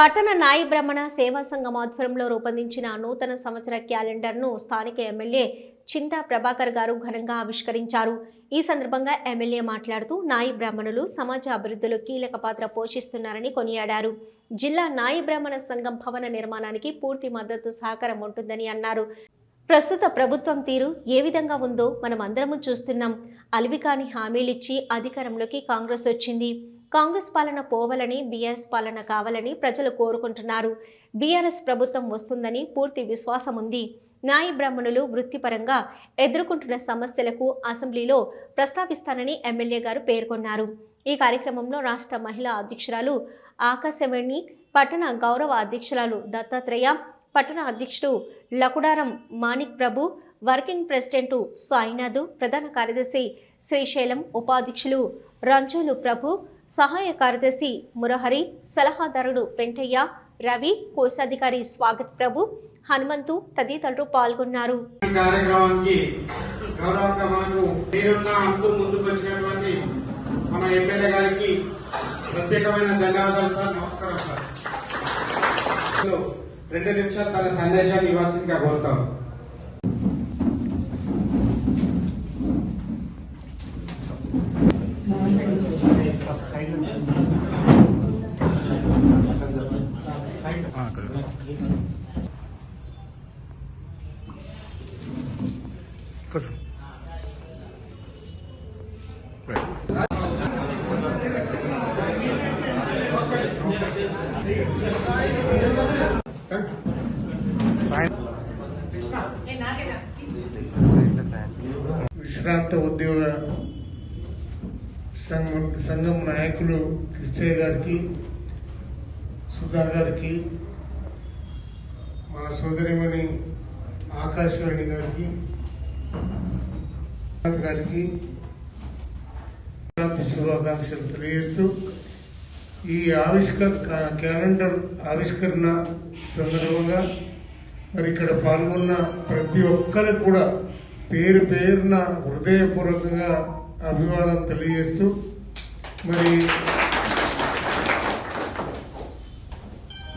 పట్టణ నాయి బ్రహ్మణ సేవా సంఘం ఆధ్వర్యంలో రూపొందించిన నూతన సంవత్సర క్యాలెండర్ను స్థానిక ఎమ్మెల్యే చింతా ప్రభాకర్ గారు ఘనంగా ఆవిష్కరించారు. ఈ సందర్భంగా ఎమ్మెల్యే మాట్లాడుతూ నాయి బ్రాహ్మణులు సమాజ అభివృద్ధిలో కీలక పాత్ర పోషిస్తున్నారని కొనియాడారు. జిల్లా నాయి బ్రాహ్మణ సంఘం భవన నిర్మాణానికి పూర్తి మద్దతు సహకారం ఉంటుందని అన్నారు. ప్రస్తుత ప్రభుత్వం తీరు ఏ విధంగా ఉందో మనం అందరము చూస్తున్నాం అలివికాని హామీలిచ్చి అధికారంలోకి కాంగ్రెస్ వచ్చింది. కాంగ్రెస్ పాలన పోవాలని బీఆర్ఎస్ పాలన కావాలని ప్రజలు కోరుకుంటున్నారు. బీఆర్ఎస్ ప్రభుత్వం వస్తుందని పూర్తి విశ్వాసం ఉంది. న్యాయ బ్రాహ్మణులు వృత్తిపరంగా ఎదుర్కొంటున్న సమస్యలకు అసెంబ్లీలో ప్రస్తావిస్తానని ఎమ్మెల్యే గారు పేర్కొన్నారు. ఈ కార్యక్రమంలో రాష్ట్ర మహిళా అధ్యక్షురాలు ఆకాశవాణి పట్టణ గౌరవ అధ్యక్షురాలు దత్తాత్రేయ పట్టణ అధ్యక్షుడు లకుడారం మాణిక్ ప్రభు వర్కింగ్ ప్రెసిడెంట్ సాయినాథ్ ప్రధాన కార్యదర్శి శ్రీశైలం ఉపాధ్యక్షులు రంజోలు ప్రభు సహాయ కార్యదర్శి మురహరి సలహాదారుడు పెంటయ్య రవి కోశాధికారి స్వాగత్ ప్రభు హనుమంతు తదితరులు పాల్గొన్నారు. ఈ కార్యక్రమానికి గౌరవంగా మనకు పేరున్న అంటూ ముందుకు వచ్చినటువంటి మన ఎమ్మెల్యే గారికి ప్రత్యేకమైన ధన్యవాదాలు సార్ నమస్కారం సార్. రెండు నిమిషాలు తన సందేశాన్ని ఇవ్వాల్సిందిగా కోరుతాం. ವಿಶ್ರಾಂತ ಉದ್ಯೋಗ సంఘం సంఘం నాయకులు కృష్ణయ్య గారికి సుధా గారికి మా సోదరిమణి ఆకాశవాణి గారికి గారికి శుభాకాంక్షలు తెలియజేస్తూ ఈ ఆవిష్కర్ క్యాలెండర్ ఆవిష్కరణ సందర్భంగా మరి ఇక్కడ పాల్గొన్న ప్రతి ఒక్కరికి కూడా పేరు పేరున హృదయపూర్వకంగా అభివాదం తెలియజేస్తూ మరి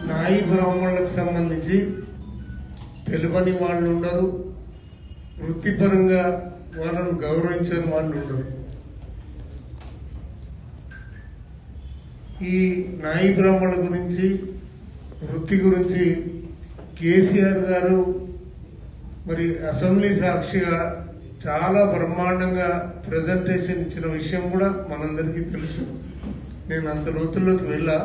నాయి బ్రాహ్మణులకు సంబంధించి తెలుపని వాళ్ళు ఉండరు వృత్తిపరంగా వాళ్ళను గౌరవించని వాళ్ళు ఉండరు. ఈ నాయి బ్రాహ్మణుల గురించి వృత్తి గురించి కేసీఆర్ గారు మరి అసెంబ్లీ సాక్షిగా చాలా బ్రహ్మాండంగా ప్రజెంటేషన్ ఇచ్చిన విషయం కూడా మనందరికీ తెలుసు. నేను అంత లోతుల్లోకి వెళ్ళా.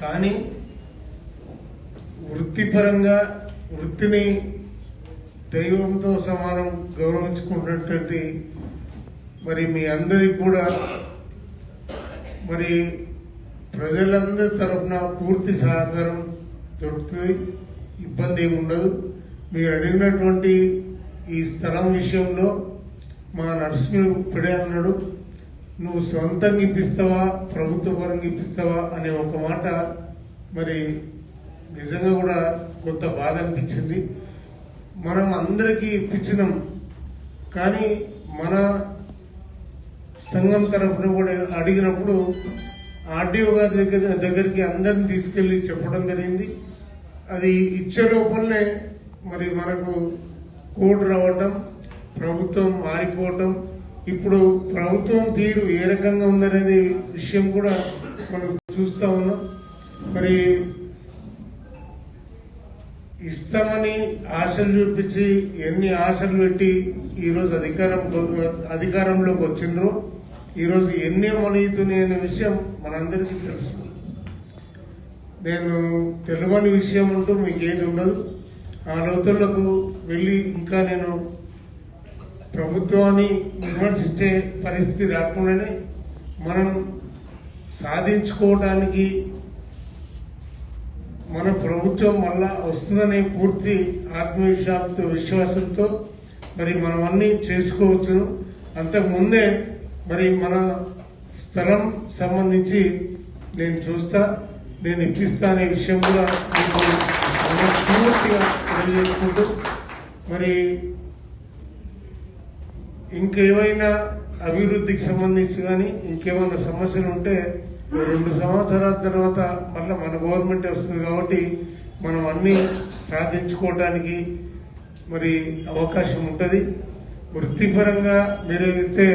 కానీ వృత్తిపరంగా వృత్తిని దైవంతో సమానం గౌరవించుకున్నటువంటి మరి మీ అందరికి కూడా మరి ప్రజలందరి తరఫున పూర్తి సహకారం దొరుకుతుంది. ఇబ్బంది ఏమి ఉండదు. మీరు అడిగినటువంటి ఈ స్థలం విషయంలో మా నర్సింగ్ ఇప్పుడే అన్నాడు నువ్వు సొంతంగా ఇప్పిస్తావా? ప్రభుత్వ పరంగా ఇప్పిస్తావా? అనే ఒక మాట మరి నిజంగా కూడా కొంత బాధ అనిపించింది. మనం అందరికీ ఇప్పించినాం కానీ మన సంఘం తరఫున కూడా అడిగినప్పుడు ఆర్డీఓ గారి దగ్గర దగ్గరికి అందరిని తీసుకెళ్ళి చెప్పడం జరిగింది. అది ఇచ్చే లోపలనే మరి మనకు కోడ్ రావటం ప్రభుత్వం మారిపోవటం ఇప్పుడు ప్రభుత్వం తీరు ఏ రకంగా ఉందనేది విషయం కూడా మనం చూస్తా ఉన్నాం. మరి ఇస్తామని ఆశలు చూపించి ఎన్ని ఆశలు పెట్టి ఈరోజు అధికారం అధికారంలోకి వచ్చిండ్రో ఈరోజు ఎన్ని అమలుతున్నాయి అనే విషయం మనందరికీ తెలుసు. నేను తెలియని విషయం అంటూ మీకేది ఉండదు. లోతులకు వెళ్ళి ఇంకా నేను ప్రభుత్వాన్ని విమర్శించే పరిస్థితి రాకుండానే మనం సాధించుకోవడానికి మన ప్రభుత్వం మళ్ళా వస్తుందనే పూర్తి ఆత్మవిశ్వాసంతో విశ్వాసంతో మరి మనం అన్నీ చేసుకోవచ్చును అంతకుముందే మరి మన స్థలం సంబంధించి నేను చూస్తా నేను ఇప్పిస్తా అనే విషయం కూడా పూర్తిగా తెలియజేసుకుంటూ మరి ఇంకేమైనా అభివృద్ధికి సంబంధించి కానీ ఇంకేమైనా సమస్యలు ఉంటే రెండు సంవత్సరాల తర్వాత మళ్ళీ మన గవర్నమెంట్ వస్తుంది కాబట్టి మనం అన్ని సాధించుకోవడానికి మరి అవకాశం ఉంటుంది. వృత్తిపరంగా మీరైతే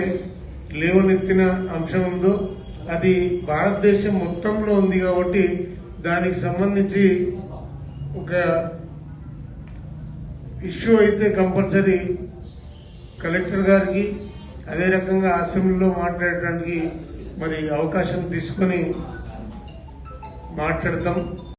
లేవనెత్తిన అంశం ఉందో అది భారతదేశం మొత్తంలో ఉంది కాబట్టి దానికి సంబంధించి ఒక ఇష్యూ అయితే కంపల్సరీ కలెక్టర్ గారికి అదే రకంగా అసెంబ్లీలో మాట్లాడటానికి మరి అవకాశం తీసుకొని మాట్లాడతాం.